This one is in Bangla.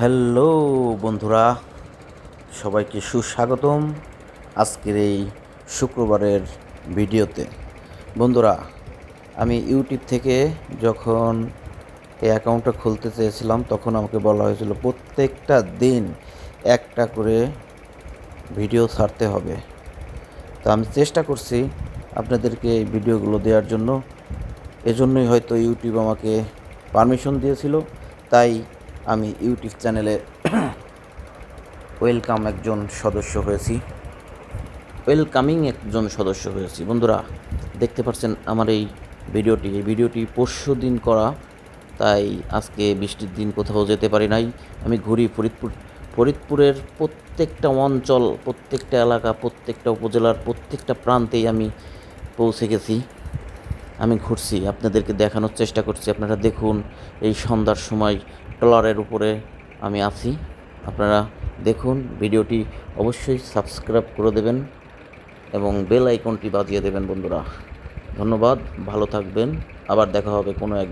হ্যালো বন্ধুরা, সবাইকে সুস্বাগতম আজকের এই শুক্রবারের ভিডিওতে। বন্ধুরা, আমি ইউটিউব থেকে যখন এই অ্যাকাউন্টটা খুলতে চেয়েছিলাম, তখন আমাকে বলা হয়েছিল, প্রত্যেকটা দিন একটা করে ভিডিও ছাড়তে হবে। তো আমি চেষ্টা করছি আপনাদেরকে এই ভিডিওগুলো দেওয়ার জন্য। এজন্যই হয়তো ইউটিউব আমাকে পারমিশন দিয়েছিল, তাই আমি ইউটিউব চ্যানেলে ওয়েলকাম একজন সদস্য হয়েছি। ওয়েলকামিং একজন সদস্য হয়েছি। বন্ধুরা, দেখতে পাচ্ছেন আমার এই ভিডিওটি। এই ভিডিওটি পরশু দিন করা, তাই আজকে বৃষ্টির দিন কোথাও যেতে পারি নাই। আমি ঘুরি ফরিদপুর। ফরিদপুরের প্রত্যেকটা অঞ্চল, প্রত্যেকটা এলাকা, প্রত্যেকটা উপজেলার প্রত্যেকটা প্রান্তেই আমি পৌঁছে গেছি। আমি ঘুরছি, আপনাদেরকে দেখানোর চেষ্টা করছি। আপনারা দেখুন, এই সন্ধ্যার সময় ট্রলারের উপরে আমি আছি। আপনারা দেখুন, ভিডিওটি অবশ্যই সাবস্ক্রাইব করে দেবেন এবং বেল আইকনটি বাজিয়ে দেবেন বন্ধুরা। ধন্যবাদ, ভালো থাকবেন। আবার দেখা হবে কোনো এক